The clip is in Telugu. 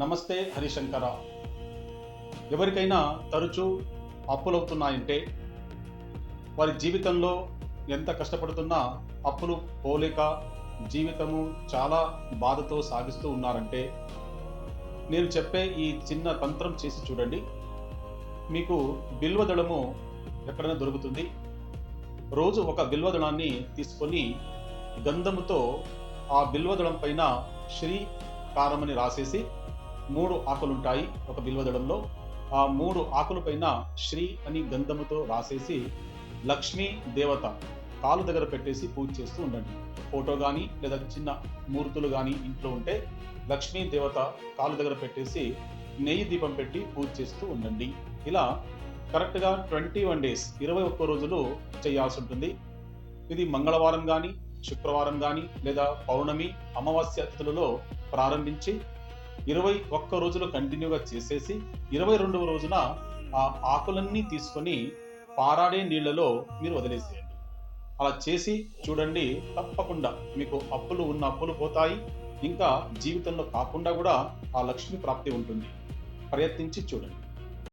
నమస్తే హరిశంకర. ఎవరికైనా తరచూ అప్పులవుతున్నాయంటే వారి జీవితంలో ఎంత కష్టపడుతున్నా అప్పులు పోలేక జీవితము చాలా బాధతో సాగిస్తూ ఉన్నారంటే నేను చెప్పే ఈ చిన్న తంత్రం చేసి చూడండి. మీకు బిల్వదళము ఎక్కడైనా దొరుకుతుంది? రోజు ఒక బిల్వదళాన్ని తీసుకొని గంధముతో ఆ బిల్వదళం పైన శ్రీ కారమని రాసేసి మూడు ఆకులుంటాయి ఒక బిల్వదడంలో ఆ మూడు ఆకుల పైన శ్రీ అని గంధముతో రాసేసి లక్ష్మీ దేవత కాలు దగ్గర పెట్టేసి పూజ చేస్తూ ఉండండి. ఫోటో కానీ లేదా చిన్న మూర్తులు కానీ ఇంట్లో ఉంటే లక్ష్మీ దేవత కాలు దగ్గర పెట్టేసి నెయ్యి దీపం పెట్టి పూజ చేస్తూ ఉండండి. ఇలా కరెక్ట్గా ట్వంటీ వన్ డేస్ ఇరవై ఒక్క రోజులు చేయాల్సి ఉంటుంది ఇది మంగళవారం కానీ శుక్రవారం కానీ లేదా పౌర్ణమి అమావాస్య తిథులలో ప్రారంభించి ఇరవై ఒక్క రోజులు కంటిన్యూగా చేసేసి ఇరవై రెండవ రోజున ఆ ఆకులన్నీ తీసుకొని పారాడే నీళ్ళలో మీరు వదిలేసేయండి. అలా చేసి చూడండి తప్పకుండా మీకు అప్పులు ఉన్న అప్పులు పోతాయి. ఇంకా జీవితంలో కాకుండా కూడా ఆ లక్ష్మి ప్రాప్తి ఉంటుంది. ప్రయత్నించి చూడండి.